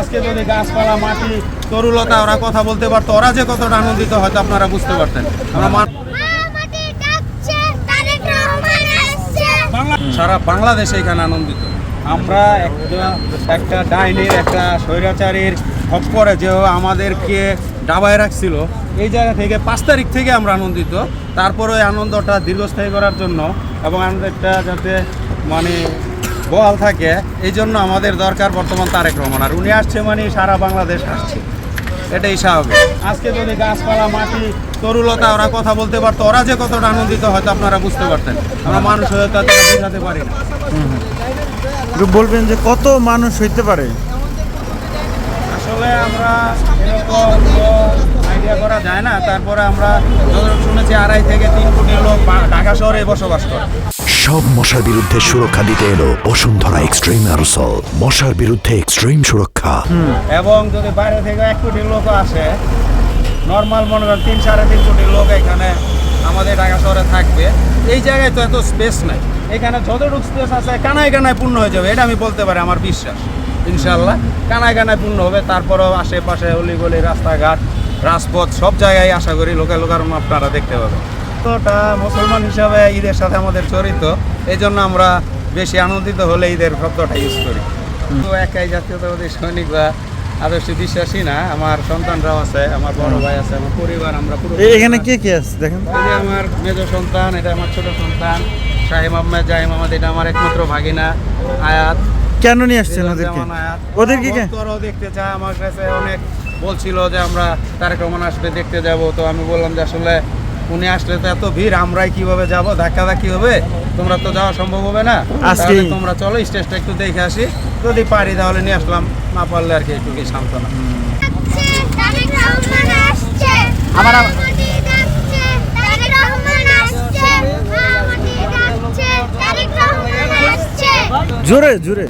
আজকে যদি গাছপালা, মাটি, তরুলতা, ওরা কথা বলতে পারতো, ওরা যে কতটা আনন্দিত হয়তো আপনারা বুঝতে পারতেন। সারা বাংলাদেশে এখানে আনন্দিত। আমরা একটা একটা ডাইনির, একটা স্বৈরাচারীর খপ্পরে যে আমাদেরকে ডাবায় রাখছিল, এই জায়গা থেকে পাঁচ তারিখ থেকে আমরা আনন্দিত। তারপরে ওই আনন্দটা দীর্ঘস্থায়ী করার জন্য এবং আনন্দটা যাতে মানে বহাল থাকে এই জন্য আমাদের দরকার বর্তমান তারেক রহমান। আর উনি আসছে মানে সারা বাংলাদেশ আসছে। এটাই স্বাভাবিক। আজকে যদি গাছপালা মাটি তরুলতা ওরা কথা বলতে পারতো ওরা যে কতটা আনন্দিত হয়তো আপনারা বুঝতে পারতেন। আমরা মানুষ হয়ে তাদের বোঝাতে পারি না। বলবেন যে কত মানুষ হইতে পারে? আসলে আমরা আইডিয়া করা যায় না। তারপরে আমরা শুনেছি আড়াই থেকে তিন কোটি লোক ঢাকা শহরে বসবাস করে। সব মশার বিরুদ্ধে সুরক্ষা দিতে এলো বসুন্ধরা এক্সট্রিম অ্যারোসল। মশার বিরুদ্ধে এক্সট্রিম সুরক্ষা। এবং যদি বাইরে থেকে এক কোটি লোক আসে নর্মাল মনে করেন তিন সাড়ে তিন কোটি লোক এখানে আমাদের ঢাকা শহরে থাকবে। এই জায়গায় তো এত স্পেস নাই। এখানে যতটুকু স্পেস আছে, কানায় কানায় পূর্ণ হয়ে যাবে, এটা আমি বলতে পারি আমার বিশ্বাস ইনশাল্লাহ কানায় কানায় পূর্ণ হবে, তারপরেও আশেপাশে অলিগলি, রাস্তাঘাট, রাজপথ, সব জায়গায় আশা করি লোকাল লোকাল আপনারা দেখতে পাবেন তোটা মুসলমান হিসাবে ঈদের সাথে আমাদের জড়িত এই জন্য আমরা বেশি আনন্দিত হলে ঈদের শব্দটা ইউজ করি। তো একাই জাতীয়তাবাদী সৈনিক বা আদর্শ বিশ্বাসী না আমার সন্তানরাও আছে আমার বড় ভাই আছে আমার পরিবার আমরা পুরো এখানে কে কে আছে দেখেন। যে আমার মেজ সন্তান এটা আমার ছোট সন্তান শাহিম আহমেদ জাহিম আহমেদ এটা আমার একমাত্র ভাগিনা আয়াত। কেন নিয়ে আসছেন ওদেরকে। ওদেরকে কে? ভক্তরাও দেখতে চায় আমার কাছে অনেক বলছিল যে আমরা তারেক রহমান আসবে দেখতে যাব তো আমি বললাম যে আসলে উনি আসলে তো এত ভিড় আমরাই কীভাবে যাব ধাক্কা ধাক্কি হবে? তোমরা তো যাওয়া সম্ভব হবে না। তাহলে তোমরা চলো স্টেজটা একটু দেখে আসি। যদি পারি তাহলে নিয়ে আসলাম। না পারলে আর কি একটু কি সান্ত্বনা। আমার- জোরে জোরে।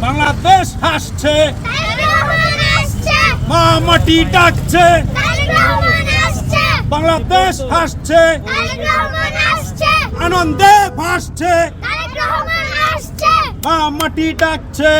বাংলাদেশ আসছে। মা মাটি ডাকছে বাংলাদেশ হাসছে আনন্দে ভাসছে। মা মাটি ডাকছে।